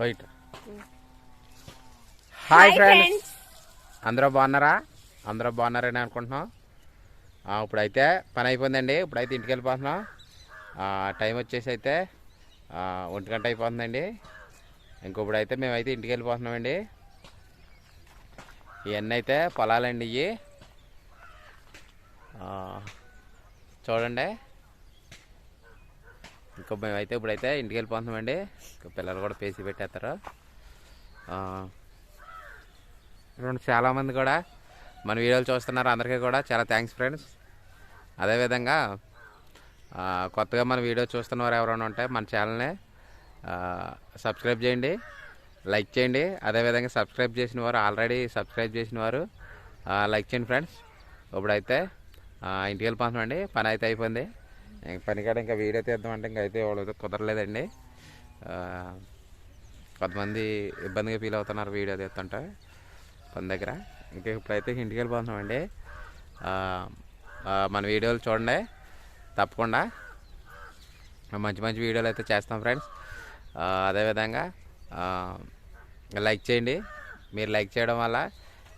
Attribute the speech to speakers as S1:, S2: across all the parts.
S1: Right. Hi friends అందరూ బాగున్నారా? అందరూ బాగున్నారని అనుకుంటున్నాం. ఇప్పుడైతే పని అయిపోయిందండి. ఇప్పుడైతే ఇంటికి వెళ్ళిపోతున్నాం. టైం వచ్చేసి అయితే ఒంటి గంట అయిపోతుందండి. ఇంకొప్పుడైతే మేమైతే ఇంటికి వెళ్ళిపోతున్నామండి. ఇవన్నీ అయితే పొలాలండి ఇవి చూడండి. ఇంకా మేమైతే ఇప్పుడైతే ఇంటికి వెళ్ళిపోతున్నామండి ఇంకా పిల్లలు కూడా పేసి పెట్టేస్తారు. ఆ, చాలామంది కూడా మన వీడియోలు చూస్తున్నారు. అందరికీ కూడా చాలా థ్యాంక్స్ ఫ్రెండ్స్. అదేవిధంగా కొత్తగా మన వీడియో చూస్తున్న వారు ఎవరైనా ఉంటే మన ఛానల్ని సబ్స్క్రైబ్ చేయండి లైక్ చేయండి. అదేవిధంగా సబ్స్క్రైబ్ చేసిన వారు ఆల్రెడీ సబ్స్క్రైబ్ చేసిన వారు లైక్ చేయండి ఫ్రెండ్స్. ఇప్పుడైతే ఇంటికి వెళ్ళిపోతున్నామండి పని అయితే అయిపోయింది. ఇంక పని కాడ ఇంకా వీడియో తీద్దామంటే ఇంక అయితే వాళ్ళైతే కుదరలేదండి. కొంతమంది ఇబ్బందిగా ఫీల్ అవుతున్నారు వీడియో తీస్తుంటే పని దగ్గర. ఇంకా ఇప్పుడైతే ఇంటికి వెళ్ళిపోతున్నామండి మన వీడియోలు చూడండి. తప్పకుండా మంచి మంచి వీడియోలు అయితే చేస్తాం ఫ్రెండ్స్. అదేవిధంగా లైక్ చేయండి. మీరు లైక్ చేయడం వల్ల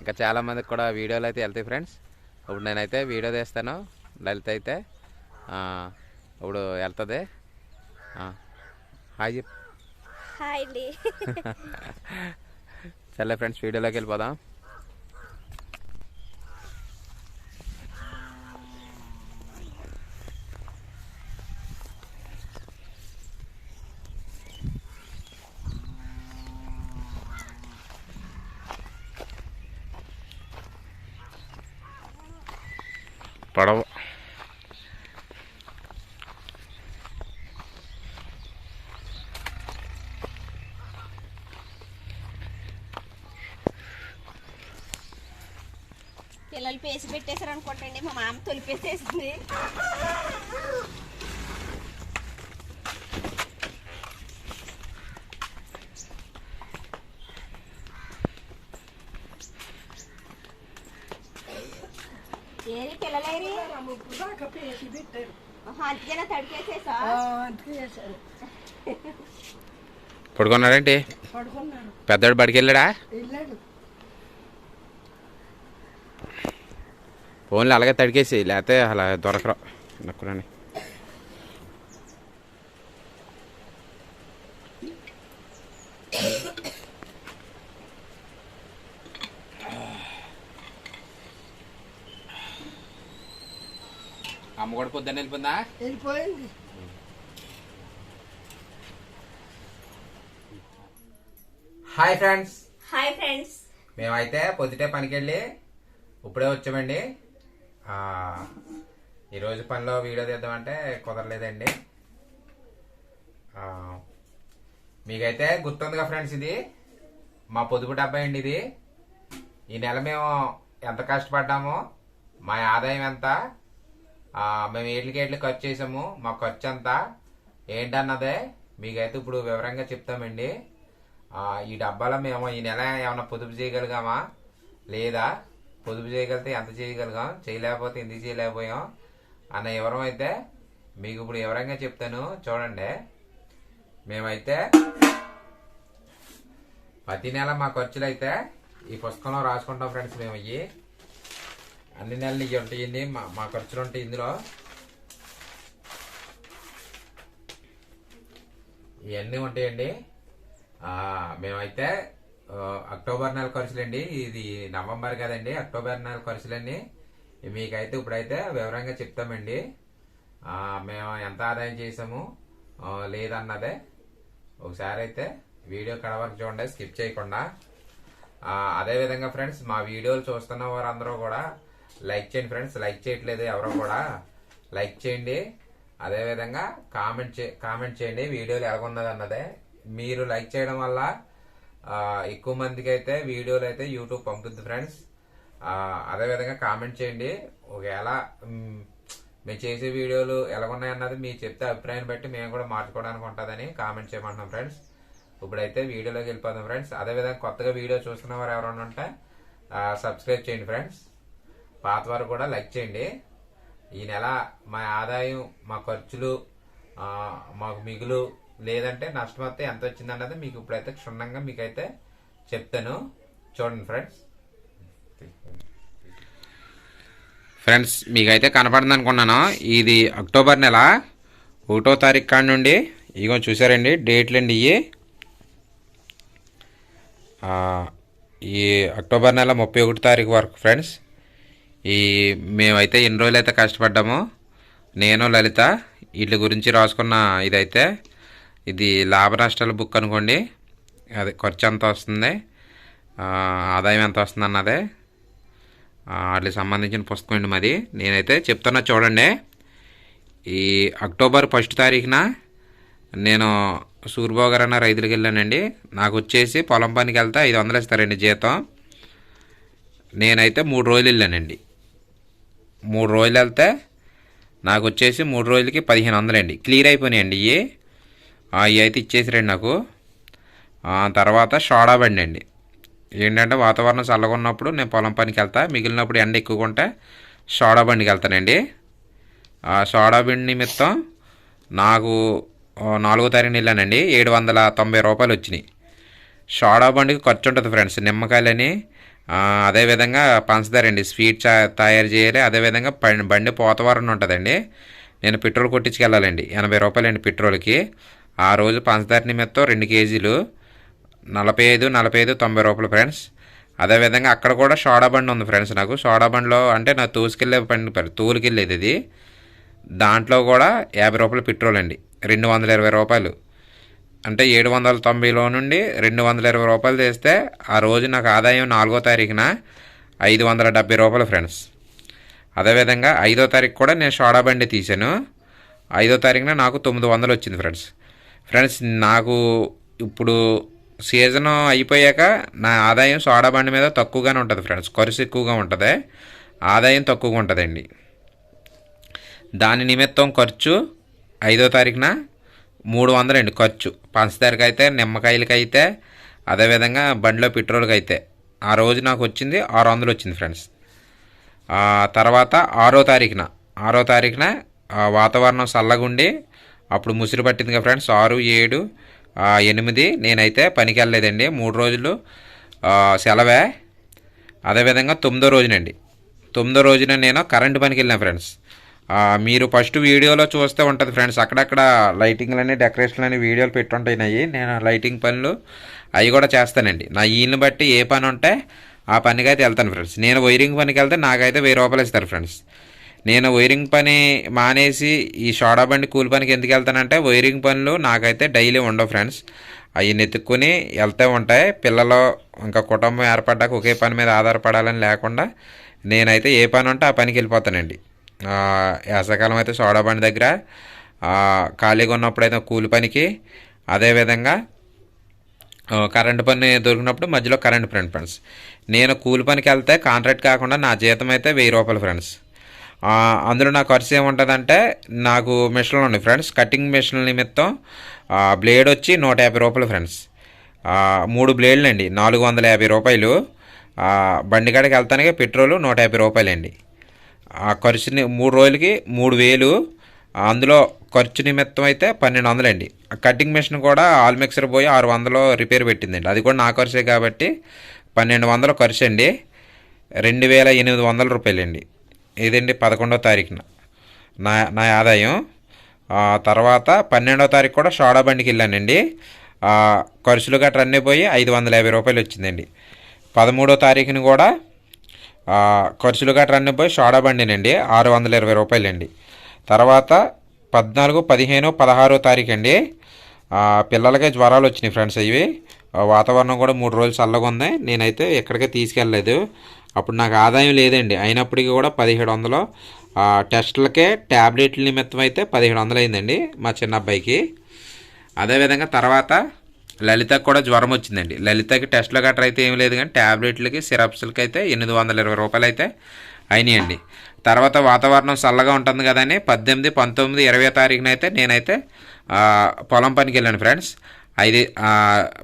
S1: ఇంకా చాలామందికి కూడా వీడియోలు అయితే వెళ్తాయి ఫ్రెండ్స్. ఇప్పుడు నేనైతే వీడియో తీస్తాను. లలిత అయితే ఇప్పుడు వెళ్తుంది? హాయ్ చెప్పు.
S2: హాయ్ అండి.
S1: ఫ్రెండ్స్ వీడియోలోకి వెళ్ళిపోదాం.
S2: పేసి పెట్టేశారు అనుకుంటండి మా మామ తొలిపేసేసింది. ఏరి పిల్లలేరి అందుకేనా తడిపేసేసా?
S1: పడుకున్నాడేంటి
S3: పడుకున్నాడు
S1: పెద్దోడు బడికి వెళ్ళాడా. ఫోన్లు అలాగే తడికేసి లేకపోతే అలా దొరకరు. నక్కునని. అమ్మ కూడా పొద్దున్న వెళ్ళిపోయిందా?
S3: వెళ్ళిపోయింది.
S1: Hi friends.
S2: Hi friends.
S1: మేమైతే పొద్దుటే పనికి వెళ్ళి ఇప్పుడే వచ్చామండి. ఈరోజు పనిలో వీడియో తీద్దామంటే కుదరలేదండి. మీకైతే గుర్తుందిగా ఫ్రెండ్స్ ఇది. మా పొదుపు డబ్బా అండి ఇది. ఈ నెల మేము ఎంత కష్టపడ్డామో మా ఆదాయం ఎంత మేము ఏట్లకి ఏట్లు ఖర్చు చేసాము మా ఖర్చు ఎంత ఏంటన్నదే మీకైతే ఇప్పుడు వివరంగా చెప్తామండి. ఈ డబ్బాలో మేము ఈ నెల ఏమైనా పొదుపు చేయగలిగామా లేదా పొదుపు చేయగలిగితే ఎంత చేయగలిగాం? చేయలేకపోతే ఎందుకు చేయలేకపోయాం? అన్న వివరం అయితే మీకు ఇప్పుడు వివరంగా చెప్తాను. చూడండి. మేమైతే ప్రతి నెల మా ఖర్చులు అయితే ఈ పుస్తకంలో రాసుకుంటాం ఫ్రెండ్స్ మేము ఇవి అన్ని నెలలు ఇవి ఉంటాయి మా మా ఖర్చులు ఉంటాయి ఇందులో. ఇవన్నీ ఉంటాయండి. మేమైతే అక్టోబర్ నెల ఖర్చులండి. ఇది నవంబర్ కదండి అక్టోబర్ నెల ఖర్చులండి మీకైతే ఇప్పుడైతే వివరంగా చెప్తామండి. మేము ఎంత ఆదాయం చేసాము లేదన్నదే. ఒకసారి అయితే వీడియో కడ వరకు చూడండి స్కిప్ చేయకుండా. అదేవిధంగా అదే విధంగా ఫ్రెండ్స్ మా వీడియోలు చూస్తున్న వారందరూ కూడా లైక్ చేయండి ఫ్రెండ్స్. లైక్ చేయట్లేదు ఎవరో కూడా. లైక్ చేయండి. అదే విధంగా కామెంట్ చే కామెంట్ చేయండి వీడియోలు ఎలాగున్నది అన్నదే మీరు లైక్ చేయడం వల్ల ఎక్కువ మందికి అయితే వీడియోలు అయితే యూట్యూబ్ పంపుద్ది ఫ్రెండ్స్. అదేవిధంగా కామెంట్ చేయండి. ఒకవేళ మేము చేసే వీడియోలు ఎలాగున్నాయి అన్నది మీరు చెప్తే అభిప్రాయం బట్టి మేము కూడా మార్చుకోవడానికి ఉంటుందని కామెంట్ చేయమంటున్నాం ఫ్రెండ్స్. ఇప్పుడైతే వీడియోలోకి వెళ్ళిపోదాం ఫ్రెండ్స్. అదేవిధంగా కొత్తగా వీడియో చూస్తున్న వారు ఎవరైనా ఉంటే సబ్స్క్రైబ్ చేయండి ఫ్రెండ్స్. పాత వారు కూడా లైక్ చేయండి. ఈ నెల మా ఆదాయం మా ఖర్చులు మాకు మిగులు లేదంటే నష్టం వస్తే ఎంత వచ్చింది అన్నది మీకు ఇప్పుడైతే క్షుణ్ణంగా మీకైతే చెప్తాను. చూడండి ఫ్రెండ్స్. ఫ్రెండ్స్ మీకైతే కనపడింది అనుకున్నాను. ఇది అక్టోబర్ నెల. ఒకటో తారీఖు కాడి నుండి ఇగో చూసారండి డేట్లు అండి ఇవి ఈ అక్టోబర్ నెల ముప్పై ఒకటి తారీఖు వరకు ఫ్రెండ్స్. ఈ మేమైతే ఎన్ని రోజులైతే కష్టపడ్డాము కష్టపడ్డామో నేను లలిత వీటి గురించి రాసుకున్న ఇదైతే ఇది లాభ నష్టాల బుక్ అనుకోండి. అది ఖర్చు ఎంత వస్తుంది? ఆదాయం ఎంత వస్తుంది అన్నదే. వాటికి సంబంధించిన పుస్తకం అండి మాది నేనైతే చెప్తున్నా చూడండి. ఈ అక్టోబర్ ఫస్ట్ తారీఖున నేను సూర్యబాబు గారు అన్న రైతులకు వెళ్ళానండి. నాకు వచ్చేసి పొలం పనికి వెళ్తే ఐదు వందలు ఇస్తారండి జీతం. నేనైతే మూడు రోజులు వెళ్ళానండి. మూడు రోజులు వెళ్తే నాకు వచ్చేసి మూడు రోజులకి పదిహేను వందలండి. క్లియర్ అయిపోయినాయండి ఇవి ఇవి అయితే ఇచ్చేసిరండి నాకు. తర్వాత షోడా బండి అండి. ఏంటంటే వాతావరణం చల్లగా ఉన్నప్పుడు నేను పొలం పనికి వెళ్తా మిగిలినప్పుడు ఎండ ఎక్కువగా ఉంటే సోడా బండికి వెళ్తానండి. ఆ సోడా బండి నిమిత్తం నాకు నాలుగో తారీఖున వెళ్ళానండి. ఏడు వందల తొంభై రూపాయలు వచ్చినాయి. సోడా బండికి ఖర్చు ఉంటుంది ఫ్రెండ్స్ నిమ్మకాయలని అదేవిధంగా పంచదార అండి. స్వీట్ తయారు చేయాలి అదేవిధంగా బండి పోతవరం ఉంటుందండి. నేను పెట్రోల్ కొట్టించుకెళ్ళాలండి. ఎనభై రూపాయలండి పెట్రోల్కి. ఆ రోజు పంచదార నిమిత్తం రెండు కేజీలు నలభై ఐదు నలభై ఐదు తొంభై రూపాయలు ఫ్రెండ్స్ అదేవిధంగా అక్కడ కూడా సోడా బండి ఉంది ఫ్రెండ్స్ నాకు. సోడా బండిలో అంటే నా తూసుకెళ్ళే బండి పరి- తోలుకెళ్ళేది ఇది. దాంట్లో కూడా యాభై రూపాయలు పెట్రోల్ అండి రెండు వందల ఇరవై రూపాయలు. అంటే ఏడు వందల తొంభైలో నుండి రెండు వందల ఇరవై రూపాయలు తెస్తే ఆ రోజు నాకు ఆదాయం నాలుగో తారీఖున ఐదు వందల డెబ్బై రూపాయలు ఫ్రెండ్స్ అదేవిధంగా ఐదో తారీఖు కూడా నేను సోడా బండి తీశాను. ఐదో తారీఖున నాకు తొమ్మిది వందలు వచ్చింది ఫ్రెండ్స్ ఫ్రెండ్స్ నాకు ఇప్పుడు సీజన్ అయిపోయాక నా ఆదాయం సోడా బండి మీద తక్కువగానే ఉంటుంది ఫ్రెండ్స్. ఖర్చు ఎక్కువగా ఉంటుంది. ఆదాయం తక్కువగా ఉంటుందండి. దాని నిమిత్తం ఖర్చు ఐదో తారీఖున మూడు వందలండి ఖర్చు. పంచదారకి అయితే నిమ్మకాయలకి అయితే అదేవిధంగా బండిలో పెట్రోల్కి అయితే ఆ రోజు నాకు వచ్చింది ఆరు వందలు వచ్చింది ఫ్రెండ్స్. తర్వాత ఆరో తారీఖున ఆరో తారీఖున ఆ, వాతావరణం చల్లగుండి అప్పుడు ముసిరి పట్టిందిగా ఫ్రెండ్స్ ఆరు ఏడు ఎనిమిది. నేనైతే పనికి వెళ్ళలేదండి మూడు రోజులు సెలవే. అదేవిధంగా తొమ్మిదో రోజునండి. తొమ్మిదో రోజున నేను కరెంటు పనికి వెళ్ళాను ఫ్రెండ్స్ మీరు ఫస్ట్ వీడియోలో చూస్తే ఉంటుంది ఫ్రెండ్స్ అక్కడక్కడ లైటింగ్లని డెకరేషన్లని వీడియోలు పెట్టుంటాయి నేను లైటింగ్ పనులు అవి కూడా చేస్తానండి. నా ఈయన్ని బట్టి ఏ పని ఉంటే ఆ పనికి అయితే వెళ్తాను ఫ్రెండ్స్. నేను వైరింగ్ పనికి వెళ్తే నాకైతే వెయ్యి రూపాయలు ఇస్తారు ఫ్రెండ్స్. నేను వైరింగ్ పని మానేసి ఈ సోడా బండి కూలి పనికి ఎందుకు వెళ్తానంటే వైరింగ్ పనులు నాకైతే డైలీ ఉండవు ఫ్రెండ్స్. అవి నెత్తుక్కుని వెళ్తూ ఉంటాయి. పిల్లలు ఇంకా కుటుంబం ఏర్పడ్డాక ఒకే పని మీద ఆధారపడాలని లేకుండా నేనైతే ఏ పని ఉంటే ఆ పనికి వెళ్ళిపోతానండి. వేసవకాలం అయితే సోడా బండి దగ్గర ఖాళీగా ఖాళీగా ఉన్నప్పుడైతే కూలి పనికి. అదేవిధంగా కరెంటు పని దొరికినప్పుడు మధ్యలో కరెంట్ ఫ్రెండ్ ఫ్రెండ్స్. నేను కూలి పనికి వెళ్తే కాంట్రాక్ట్ కాకుండా నా జీతం అయితే వెయ్యి రూపాయలు ఫ్రెండ్స్. అందులో నా ఖర్చు ఏముంటుందంటే నాకు మిషన్లు ఉన్నాయి ఫ్రెండ్స్ కటింగ్ మిషన్ల నిమిత్తం బ్లేడ్ వచ్చి నూట యాభై రూపాయలు ఫ్రెండ్స్ మూడు బ్లేడ్లు అండి నాలుగు వందల యాభై రూపాయలు. ఆ, బండి వెళ్తానికి పెట్రోలు నూట యాభై రూపాయలు అండి ఆ ఖర్చుని మూడు రోజులకి మూడు వేలు. అందులో ఖర్చు నిమిత్తం అయితే పన్నెండు వందలండి. ఆ కటింగ్ మిషన్ కూడా ఆల్ మిక్సర్ పోయి ఆరు వందలు రిపేర్ పెట్టిందండి. అది కూడా నా ఖర్చే కాబట్టి పన్నెండు వందలు ఖర్చు అండి రెండు వేల ఎనిమిది వందల రూపాయలండి. ఇదండి పదకొండో తారీఖున. నా నా ఆదాయం. తర్వాత పన్నెండో తారీఖు కూడా షోడా బండికి వెళ్ళానండి. ఖర్చులు గట్రా అన్నీ పోయి ఐదు వందల యాభై రూపాయలు వచ్చిందండి. పదమూడో తారీఖుని కూడా ఖర్చులు గట్రా అన్నీ పోయి సోడా బండినండి. ఆరు వందల ఇరవై రూపాయలండి. తర్వాత పద్నాలుగు పదిహేను పదహారో తారీఖు అండి పిల్లలకి జ్వరాలు వచ్చినాయి ఫ్రెండ్స్ ఇవి. వాతావరణం కూడా మూడు రోజులు చల్లగా ఉంది. నేనైతే ఎక్కడికి తీసుకెళ్ళలేదు. అప్పుడు నాకు ఆదాయం లేదండి. అయినప్పటికీ కూడా పదిహేడు వందలు టెస్టులకే ట్యాబ్లెట్ల నిమిత్తం అయితే పదిహేడు వందలు అయిందండి మా చిన్న అబ్బాయికి. అదేవిధంగా తర్వాత లలితకు కూడా జ్వరం వచ్చిందండి. లలితకి టెస్ట్లు గట్రా అయితే ఏం లేదు కానీ ట్యాబ్లెట్లకి సిరప్స్లకి అయితే ఎనిమిది వందల ఇరవై రూపాయలు అయితే అయినాయండి. తర్వాత వాతావరణం చల్లగా ఉంటుంది కదని పద్దెనిమిది పంతొమ్మిది ఇరవై తారీఖున అయితే నేనైతే పొలం పనికి వెళ్ళాను ఫ్రెండ్స్. ఐదు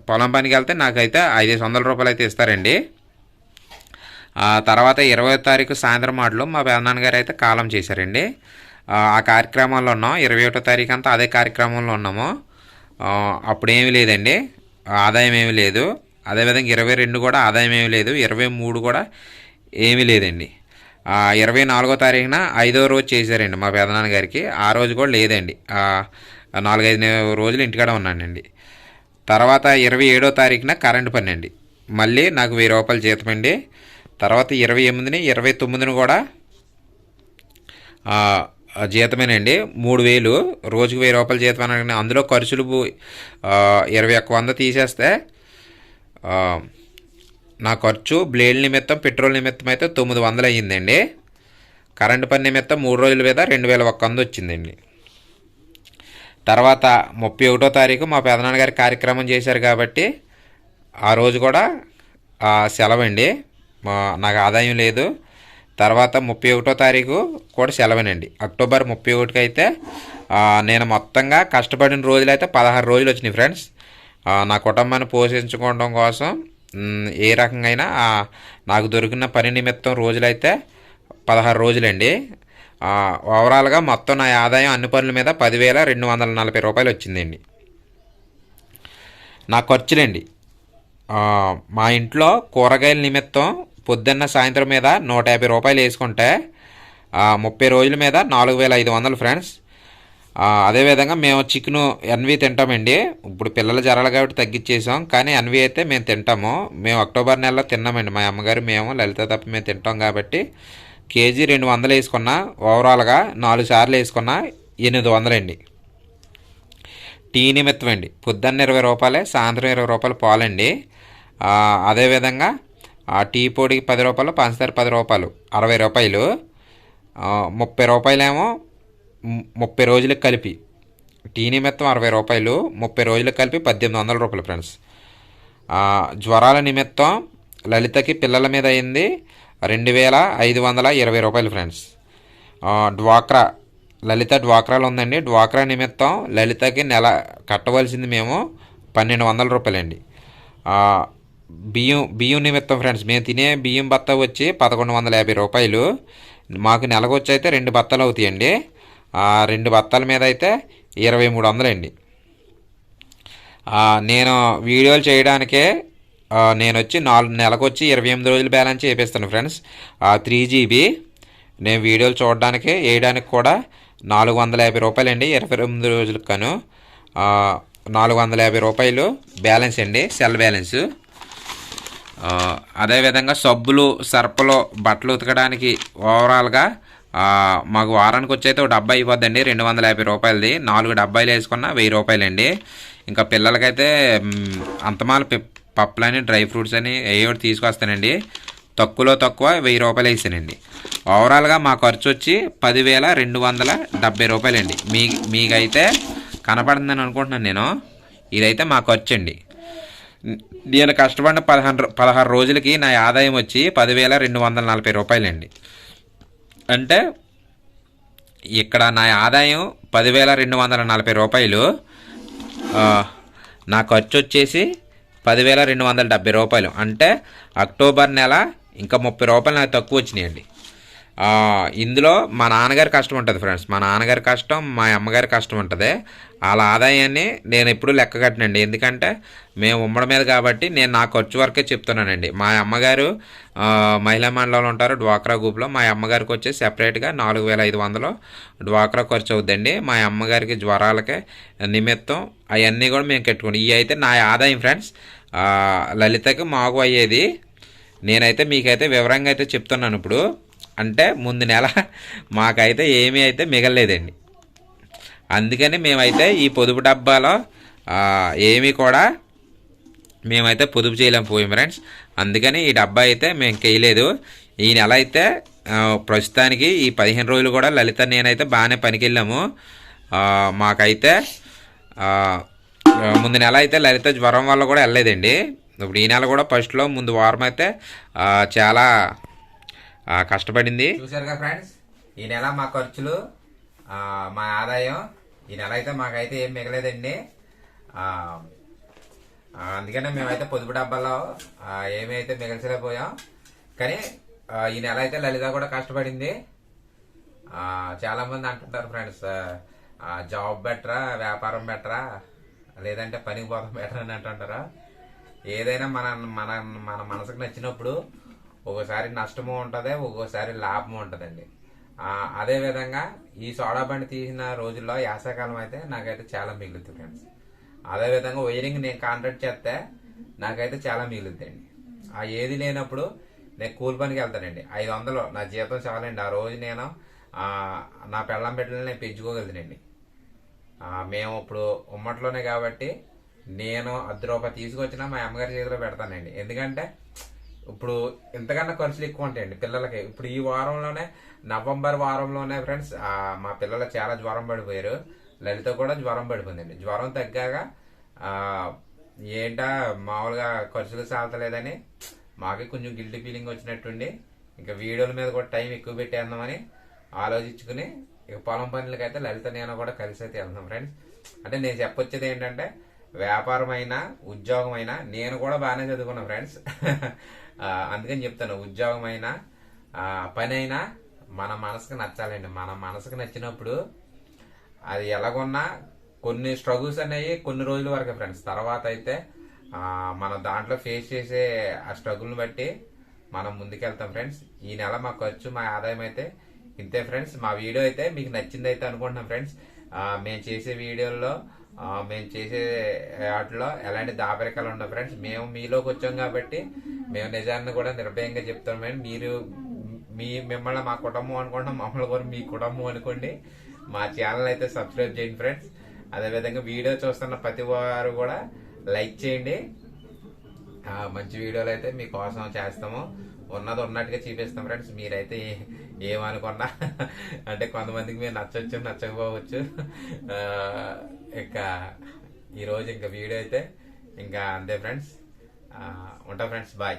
S1: పొలం పనికి వెళ్తే నాకైతే ఐదేసి వందల రూపాయలు అయితే ఇస్తారండి. ఆ తర్వాత ఇరవై తారీఖు సాయంత్రం మాటలో మా పెదనాన్న గారు అయితే కాలం చేశారండి. ఆ కార్యక్రమంలో ఉన్నాం. ఇరవై ఒకటో తారీఖు అంతా అదే కార్యక్రమంలో ఉన్నాము. అప్పుడేమీ లేదండి. ఆదాయం ఏమీ లేదు. అదేవిధంగా ఇరవై రెండు కూడా ఆదాయం ఏమీ లేదు. ఇరవై మూడు కూడా ఏమీ లేదండి. ఇరవై నాలుగో తారీఖున ఐదో రోజు చేశారండి మా పెదనాన్న గారికి. ఆ రోజు కూడా లేదండి. నాలుగైదు రోజులు ఇంటికాడ ఉన్నానండి. తర్వాత ఇరవై ఏడో తారీఖున కరెంటు పని అండి మళ్ళీ నాకు వెయ్యి రూపాయలు జీతం అండి. తర్వాత ఇరవై ఎనిమిదిని ఇరవై తొమ్మిదిని కూడా జీతమేనండి. మూడు వేలు. రోజుకు వెయ్యి రూపాయలు జీతం అనగానే అందులో ఖర్చులు ఇరవై ఒక్క వంద తీసేస్తే నా ఖర్చు బ్లేడ్ నిమిత్తం పెట్రోల్ నిమిత్తం అయితే తొమ్మిది వందలు అయ్యిందండి. కరెంటు పని నిమిత్తం మూడు రోజుల మీద రెండు వేల ఒక్క వంద వచ్చిందండి. తర్వాత ముప్పై ఒకటో తారీఖు మా పెదనాన్నగారి కార్యక్రమం చేశారు కాబట్టి ఆ రోజు కూడా సెలవండి. నాకు ఆదాయం లేదు. తర్వాత ముప్పై ఒకటో తారీఖు కూడా సెలవేనండి. అక్టోబర్ ముప్పై ఒకటికి అయితే నేను మొత్తంగా కష్టపడిన రోజులు అయితే పదహారు రోజులు వచ్చినాయి ఫ్రెండ్స్. నా కుటుంబాన్ని పోషించుకోవడం కోసం ఏ రకంగా అయినా నాకు దొరికిన పని నిమిత్తం రోజులైతే పదహారు రోజులండి. ఓవరాల్గా మొత్తం నా ఆదాయం అన్ని పనుల మీద పదివేల రెండు వందల నలభై రూపాయలు వచ్చిందండి. నా ఖర్చులండి. మా ఇంట్లో కూరగాయల నిమిత్తం పొద్దున్న సాయంత్రం మీద నూట యాభై రూపాయలు వేసుకుంటే ముప్పై రోజుల మీద నాలుగు వేల ఐదు వందలు ఫ్రెండ్స్. అదేవిధంగా మేము చికెను ఎన్వి తింటామండి. ఇప్పుడు పిల్లలు జ్వరాలు కాబట్టి తగ్గించేసాం కానీ ఎన్వి అయితే మేము తింటాము. మేము అక్టోబర్ నెలలో తిన్నామండి. మా అమ్మగారు మేము లలిత తప్ప మేము తింటాం కాబట్టి కేజీ రెండు వందలు వేసుకున్నా ఓవరాల్గా నాలుగు సార్లు వేసుకున్నా ఎనిమిది వందలండి. టీ నిమిత్తం అండి. పొద్దున్న ఇరవై రూపాయలే సాయంత్రం ఇరవై రూపాయలు పాలండి. అదేవిధంగా ఆ టీ పొడికి పది రూపాయలు పంచదార పది రూపాయలు అరవై రూపాయలు ముప్పై రూపాయలేమో ముప్పై రోజులకు కలిపి. టీ నిమిత్తం అరవై రూపాయలు ముప్పై రోజులకు కలిపి పద్దెనిమిది వందల రూపాయలు ఫ్రెండ్స్. జ్వరాల నిమిత్తం లలితకి పిల్లల మీద అయింది రెండు వేల ఐదు వందల ఇరవై రూపాయలు ఫ్రెండ్స్. డ్వాక్రా లలిత డ్వాక్రాలో ఉందండి. డ్వాక్రా నిమిత్తం లలితకి నెల కట్టవలసింది మేము పన్నెండు వందల రూపాయలండి. బియ్యం బియ్యం నిమిత్తం ఫ్రెండ్స్ మేము తినే బియ్యం బత్త వచ్చి పదకొండు వందల యాభై రూపాయలు. మాకు నెలకొచ్చి అయితే రెండు బత్తాలు అవుతాయండి. ఆ రెండు బత్తాల మీద అయితే ఇరవై మూడు వందలండి. నేను వీడియోలు చేయడానికే నేను వచ్చి నాలుగు నెలకు వచ్చి ఇరవై ఎనిమిది రోజులు బ్యాలెన్స్ చేపిస్తాను ఫ్రెండ్స్ త్రీ జీబీ నేను వీడియోలు చూడడానికి వేయడానికి కూడా నాలుగు వందల యాభై రూపాయలండి ఇరవై ఎనిమిది రోజులకు కాను నాలుగు వందల యాభై రూపాయలు బ్యాలెన్స్ అండి సెల్ బ్యాలెన్స్. అదేవిధంగా సబ్బులు సర్పలు బట్టలు ఉతకడానికి ఓవరాల్గా మాకు వారానికి వచ్చి అయితే ఒక డబ్బా అయిపోద్దండి రెండు వందల యాభై రూపాయలది. నాలుగు డబ్బాయిలు వేసుకున్న వెయ్యి రూపాయలండి. ఇంకా పిల్లలకైతే అంతమాల పప్పులని డ్రై ఫ్రూట్స్ అని ఏవో తీసుకొస్తానండి. తక్కువలో తక్కువ వెయ్యి రూపాయలు వేసానండి ఓవరాల్గా మా ఖర్చు వచ్చి పదివేల రెండు వందల డెబ్బై రూపాయలండి. మీ మీకైతే కనపడుతుందని అనుకుంటున్నాను నేను. ఇదైతే మా ఖర్చు అండి నేను కష్టపడిన పదహారు పదహారు రోజులకి నా ఆదాయం వచ్చి పదివేల రెండు వందల నలభై రూపాయలండి. అంటే ఇక్కడ నా ఆదాయం పదివేల రెండు వందల నలభై రూపాయలు నా ఖర్చు వచ్చేసి పదివేల రెండు వందల డెబ్బై రూపాయలు. అంటే అక్టోబర్ నెల ఇంకా ముప్పై రూపాయలు నాకు తక్కువ వచ్చినాయండి. ఇందులో మా నాన్నగారి కష్టం ఉంటుంది ఫ్రెండ్స్ మా నాన్నగారి కష్టం మా అమ్మగారి కష్టం ఉంటుంది. వాళ్ళ ఆదాయాన్ని నేను ఎప్పుడూ లెక్క కట్టనండి. ఎందుకంటే మేము ఉమ్మడి మీద కాబట్టి నేను నా ఖర్చు వరకే చెప్తున్నానండి. మా అమ్మగారు మహిళా మండలంలో ఉంటారు డ్వాక్రా గ్రూప్లో మా అమ్మగారికి వచ్చి సెపరేట్గా నాలుగు వేల ఐదు వందలు డ్వాక్రా ఖర్చు అవుద్దండి. మా అమ్మగారికి జ్వరాలకే నిమిత్తం అవన్నీ కూడా మేము కట్టుకోండి ఇవి అయితే నా ఆదాయం ఫ్రెండ్స్ లలితకు లలితకి మాకు అయ్యేది. నేనైతే మీకైతే వివరంగా అయితే చెప్తున్నాను ఇప్పుడు. అంటే ముందు నెల మాకైతే ఏమీ అయితే మిగలలేదండి. అందుకని మేమైతే ఈ పొదుపు డబ్బాలో ఏమీ కూడా మేమైతే పొదుపు చేయలేం పోయి ఫ్రెండ్స్. అందుకని ఈ డబ్బా అయితే మేము చేయలేదు ఈ నెల అయితే ప్రస్తుతానికి ఈ పదిహేను రోజులు కూడా లలిత నేనైతే బాగానే పనికి వెళ్ళాము మాకైతే ముందు నెల అయితే లలిత జ్వరం వల్ల కూడా వెళ్ళలేదండి. ఇప్పుడు ఈ నెల కూడా ఫస్ట్లో ముందు వారం అయితే చాలా కష్టపడింది. చూసారుగా ఫ్రెండ్స్? ఈ నెల మా ఖర్చులు మా ఆదాయం ఈ నెల అయితే మాకైతే ఏం మిగలేదండి. అందుకనే మేమైతే పొదుపు డబ్బాలో ఏమైతే ఏమీ అయితే మిగల్చలేకపోయాం. కానీ ఈ నెల అయితే లలిత కూడా కష్టపడింది. చాలామంది చాలా మంది అంటుంటారు ఫ్రెండ్స్ జాబ్ బెటరా వ్యాపారం బెటరా లేదంటే పనికి పోతాం బెటర్ అని అంటుంటారా? ఏదైనా మన మన మన మనసుకు నచ్చినప్పుడు ఒక్కోసారి నష్టము ఉంటుంది ఒక్కోసారి లాభము ఉంటుందండి. అదేవిధంగా ఈ సోడా బండి తీసిన రోజుల్లో యాసకాలం అయితే నాకైతే చాలా మిగులుతుంది ఫ్రెండ్స్. అదే విధంగా వైరింగ్ నేను కాంట్రాక్ట్ చేస్తే నాకైతే చాలా మిగులుద్దండి. ఆ ఏది లేనప్పుడు నేను కూలి పనికి వెళ్తానండి. ఐదు వందలు నా జీతం చాలండి. ఆ రోజు నేను నా పెళ్ళం బిడ్డలు నేను పెంచుకోగలుగుతానండి మేము ఇప్పుడు ఉమ్మట్లోనే కాబట్టి నేను అర్ధ రూపాయి తీసుకొచ్చినా మా అమ్మగారి చేతిలో పెడతానండి. ఎందుకంటే ఇప్పుడు ఎంతకన్నా ఖర్చులు ఎక్కువ ఉంటాయండి పిల్లలకి. ఇప్పుడు ఈ వారంలోనే నవంబర్ వారంలోనే ఫ్రెండ్స్ మా పిల్లలు చాలా జ్వరం పడిపోయారు. లలిత కూడా జ్వరం పడిపోయిందండి. జ్వరం తగ్గాక ఏంటా మామూలుగా ఖర్చులు సాగతలేదని మాకే కొంచెం గిల్టీ ఫీలింగ్ వచ్చినట్టుండి ఇంకా వీడియోల మీద కూడా టైం ఎక్కువ పెట్టేద్దామని ఆలోచించుకుని ఇక పొలం పనులకైతే లలిత నేను కూడా కలిసి అయితే వెళ్దాం ఫ్రెండ్స్. అంటే నేను చెప్పొచ్చేది ఏంటంటే వ్యాపారమైనా ఉద్యోగమైనా ఉద్యోగం అయినా నేను కూడా బాగానే చదువుకున్నా ఫ్రెండ్స్ అందుకని చెప్తాను ఉద్యోగం అయినా ఆ, పని అయినా మన మనసుకు నచ్చాలండి. మన మనసుకు నచ్చినప్పుడు అది ఎలాగున్నా కొన్ని స్ట్రగుల్స్ అనేవి కొన్ని రోజుల వరకు ఫ్రెండ్స్ తర్వాత అయితే మనం దాంట్లో ఫేస్ చేసే ఆ స్ట్రగుల్ని బట్టి మనం ముందుకెళ్తాం ఫ్రెండ్స్ ఈ నెల మా ఖర్చు మా ఆదాయం అయితే ఇంతే ఫ్రెండ్స్ మా వీడియో అయితే మీకు నచ్చింది అయితే అనుకుంటున్నాం ఫ్రెండ్స్ మేము చేసే వీడియోల్లో మేము చేసే వాటిలో ఎలాంటి దాపరికాలు ఉండవు ఫ్రెండ్స్ మేము మీలోకి వచ్చాం కాబట్టి మేము నిజాన్ని కూడా నిర్భయంగా చెప్తాం ఫ్రెండ్స్ మీరు మీ మిమ్మల్ని మా కుటుంబం అనుకుంటాం మమ్మల్ని కూడా మీ కుటుంబం అనుకోండి. మా ఛానల్ అయితే సబ్స్క్రైబ్ చేయండి ఫ్రెండ్స్ అదేవిధంగా వీడియో చూస్తున్న ప్రతి వారు కూడా లైక్ చేయండి. మంచి వీడియోలు అయితే మీకోసం చేస్తాము. ఉన్నది ఉన్నట్టుగా చూపిస్తాం ఫ్రెండ్స్ మీరైతే ఏమనుకున్నా? అంటే కొంతమందికి మీరు నచ్చవచ్చు నచ్చకపోవచ్చు. ఇంకా ఈరోజు ఇంకా వీడియో అయితే ఇంకా అంతే ఫ్రెండ్స్. ఉంటా ఫ్రెండ్స్. బాయ్.